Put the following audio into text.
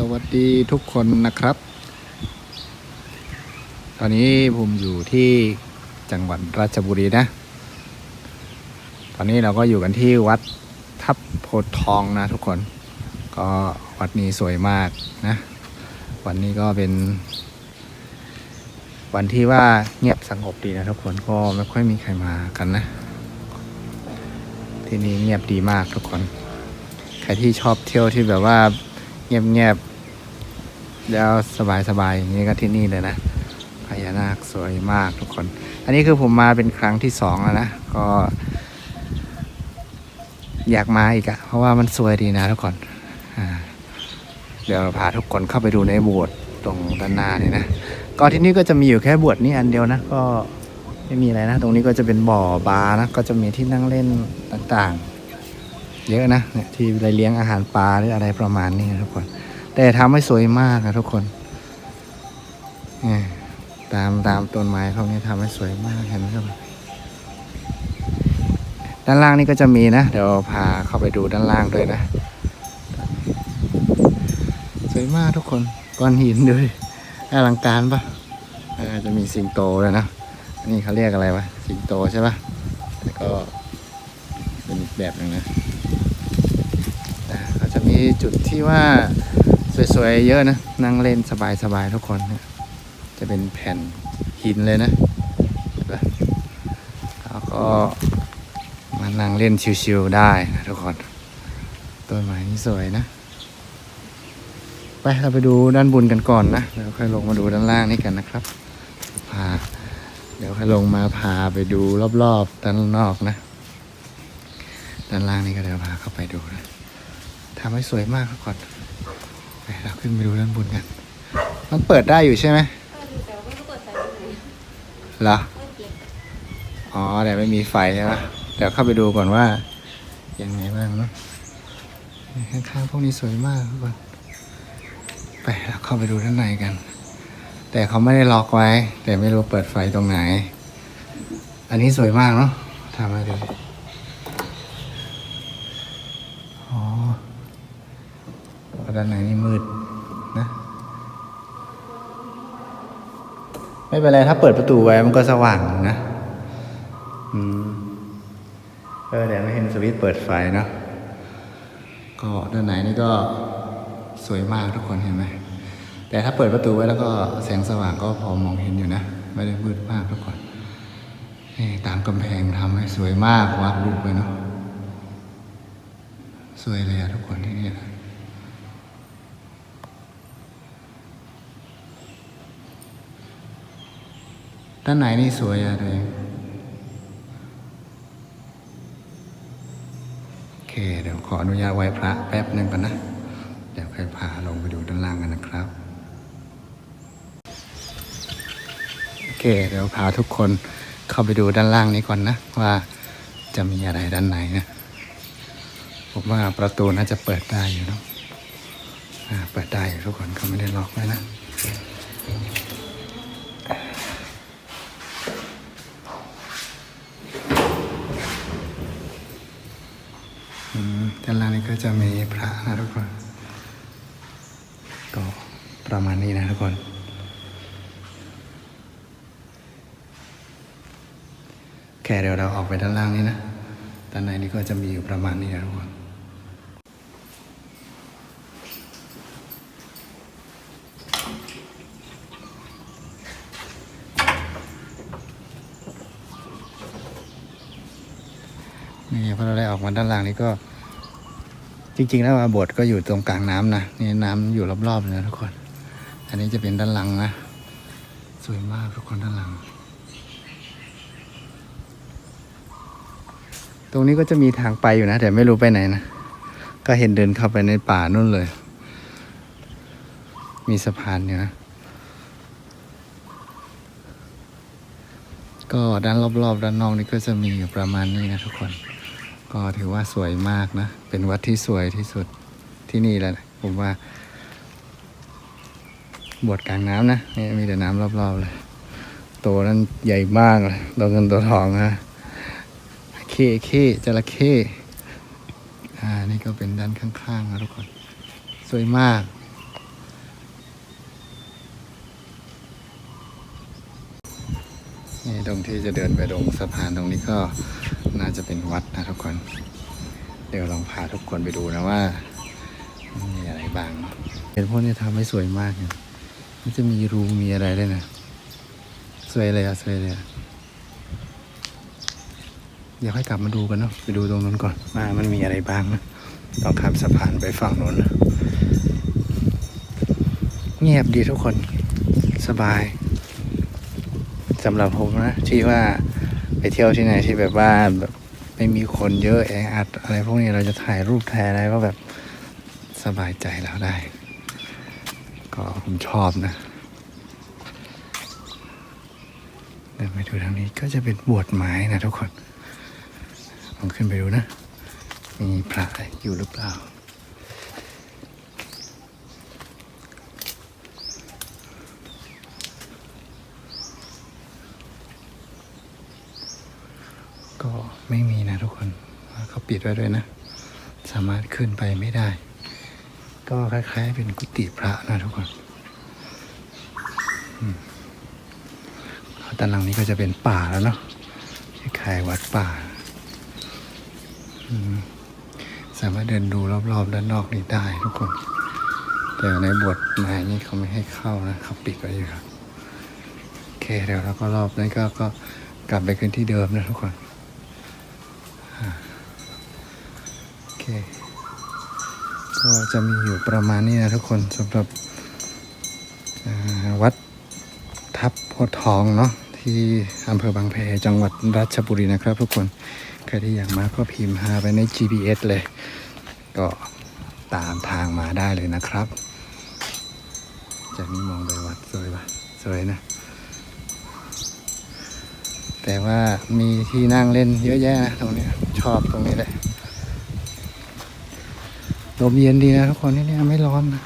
สวัสดีทุกคนนะครับ ตอนนี้ผมอยู่ที่จังหวัดราชบุรีนะ ตอนนี้เราก็อยู่กันที่วัดทับโพธิ์ทองนะทุกคน ก็วัดนี้สวยมากนะ วันนี้ก็เป็น วันที่ว่าเงียบสงบดีนะทุกคนก็ไม่ค่อยมีใครมากันนะ ที่นี่เงียบดีมากทุกคน ใครที่ชอบเที่ยวที่แบบว่า เงียบๆแล้วสบายๆอย่างนี้ก็ที่นี่เลยนะพญานาคสวยมากทุกคน อันนี้คือผมมาเป็นครั้งที่สองแล้วนะ ก็ อยากมาอีกอะเพราะว่ามันสวยดีนะทุกคนเดี๋ยวพาทุกคนเข้าไปดูในโบสถ์ตรงด้านหน้านี่นะ ก็ที่นี่ก็จะมีอยู่แค่โบสถ์นี้อันเดียวนะ ก็ไม่มีอะไรนะ ตรงนี้ก็จะเป็นบ่อบาร์นะ ก็จะมีที่นั่งเล่นต่างๆ เยอะนะเนี่ยที่ไปเลี้ยงอาหารปลาหรืออะไรประมาณนี้นะทุกคน แต่ทำให้สวยมากนะทุกคนนี่ตามตามต้นไม้พวกนี้ทำให้สวยมากเห็นไหมครับด้านล่างนี่ก็จะมีนะ เดี๋ยวพาเข้าไปดูด้านล่างด้วยนะ สวยมากทุกคนก้อนหินด้วยอลังการปะจะมีสิงโตเลยนะนนี้เขาเรียกอะไรวะสิงโตใช่ปะแต่ก็ เป็นอีกแบบหนึ่งนะอ่าจะมีจุดที่ว่าสวยๆเยอะนะ นั่งเล่นสบายๆทุกคนนี่ยจะเป็นแผ่นหินเลยนะเห็นปะแล้วก็มานั่งเล่นชิวๆได้นะทุกคนต้นไม้นี่สวยนะ ไปเราไปดูด้านบนกันก่อนนะเดี๋ยวค่อยลงมาดูด้านล่างนี่กันนะครับพาเดี๋ยวค่อยลงมาพาไปดูรอบๆด้านนอกนะ ด้านล่างนี่ก็เดี๋ยวพาเข้าไปดูนะทำให้สวยมากครับก่อนไปเราขึ้นไปดูด้านบนกัน มันเปิดได้อยู่ใช่ไหมแต่ว่าไม่รู้เปิดไฟตรงไหนเหรอไม่เก็บอ๋อแต่ไม่มีไฟใช่ไหมเดี๋ยวเข้าไปดูก่อนว่า ยังไงบ้างเนาะข้างๆพวกนี้สวยมากครับก่อนไปเราเข้าไปดูด้านในกัน แต่เขาไม่ได้ล็อกไว้ แต่ไม่รู้เปิดไฟตรงไหน อันนี้สวยมากเนาะทำมาดูอ๋อ ด้านในนี่มืดนะไม่เป็นไรถ้าเปิดประตูไว้มันก็สว่างนะอืมเออเดี๋ยวไม่เห็นสวิตช์เปิดไฟเนาะก็ด้านในนี่ก็สวยมากทุกคนเห็นไหมแต่ถ้าเปิดประตูไว้แล้วก็แสงสว่างก็พอมองเห็นอยู่นะ ไม่ได้มืดมากทุกคนนี่ตามกำแพงทำให้สวยมากวาดรูปไปเนาะสวยเลยอะทุกคนที่นี่ ด้านไหนนี่สวยอะตัวเองโอเค เดี๋ยวขออนุญาตไหว้พระแป๊บหนึ่งก่อนนะ เดี๋ยวค่อยพาลงไปดูด้านล่างกันนะครับโอเค เดี๋ยวพาทุกคนเข้าไปดูด้านล่างนี้ก่อนนะ ว่าจะมีอะไรด้านในนะผมว่าประตูน่าจะเปิดได้อยู่เนาะเปิดได้ทุกคนเขาไม่ได้ล็อกไว้นะ อืมด้านล่างนี้ก็จะมีพ ระนะทุกคน ก็ประมาณนี้นะทุกคนแค่เดี๋ยวเราออกไปด้านล่างนี้นะ ด้านในนี้ก็จะมีอยู่ประมาณนี้นะทุกคนนี่พอเราได้ออกมาด้านล่างนี้ก็ จริงๆแล้วว่าโบสถ์ก็อยู่ตรงกลางน้ำนะนี่น้ำอยู่รอบๆเลยนะทุกคน อันนี้จะเป็นด้านหลังนะ สวยมากทุกคนด้านหลัง ตรงนี้ก็จะมีทางไปอยู่นะแต่ไม่รู้ไปไหนนะ ก็เห็นเดินเข้าไปในป่านู่นเลย มีสะพานอยู่นะก็ด้านรอบๆ ด้านนอกนี่ก็จะมีอยู่ประมาณนี้นะทุกคน ก็ถือว่าสวยมากนะ เป็นวัดที่สวยที่สุดที่นี่แหละผมว่า บวชกลางน้ำนะนี่มีแต่น้ำรอบๆเลย ตัวนั้นใหญ่มากเลยตัวเงินตัวทองฮะเข้เข้จระเข้อ่านี่ก็เป็นด้านข้างๆนะทุกคน สวยมากนี่ตรงที่จะเดินไปตรงสะพานตรงนี้ก็ น่าจะเป็นวัดนะทุกคน เดี๋ยวลองพาทุกคนไปดูนะว่ามีอะไรบ้างเห็นพวกนี้ทำไว้สวยมากเนี่ยมันจะมีรูมีอะไรด้วยนะ สวยเลยอะสวยเลยอะเดี๋ยวค่อยกลับมาดูกันเนาะไปดูตรงนั้นก่อนว่ามันมีอะไรบ้างนะต้องข้ามสะพานไปฝั่งโน้นนะเงียบดีทุกคนสบายสำหรับผมนะที่ว่า เที่ยวที่ไหนที่แบบว่าแบบไม่มีคนเยอะแออัดอะไรพวกนี้เราจะถ่ายรูปถ่ายอะไรก็แบบสบายใจเราได้ ก็ผมชอบนะเดินไปดูทางนี้ก็จะเป็นบวชไม้นะทุกคนลองขึ้นไปดูนะ มีพระอยู่หรือเปล่า ก็ ไม่มีนะทุกคนเขาปิดไว้ด้วยนะ สามารถขึ้นไปไม่ได้ ก็คล้ายๆเป็นกุฏิพระนะทุกคนอืมด้านหลังนี้ก็จะเป็นป่าแล้วเนาะคล้ายๆวัดป่า สามารถเดินดูรอบๆด้านนอกนี้ได้ทุกคน แต่ในบทหมายนี่เขาไม่ให้เข้านะเขาปิดไว้อยู่ครับ โอเคเดี๋ยวเราก็รอบนั้ก็ก็กลับไปคืนที่เดิมนะทุกคนอ่าโอเค ก็จะมีอยู่ประมาณนี้นะทุกคนสำหรับวัดทับโพทองเนาะที่อำเภอบางแพจังหวัดราชบุรีนะครับ ทุกคนใครที่อยากมาก็พิมพ์หาไปใน GPS เลย ก็ตามทางมาได้เลยนะครับ จากนี้มองไปวัดสวยปะสวยนะ แต่ว่ามีที่นั่งเล่นเยอะแยะนะตรงนี้ชอบตรงนี้เลย ลมเย็นดีนะทุกคนที่นี่ไม่ร้อนนะ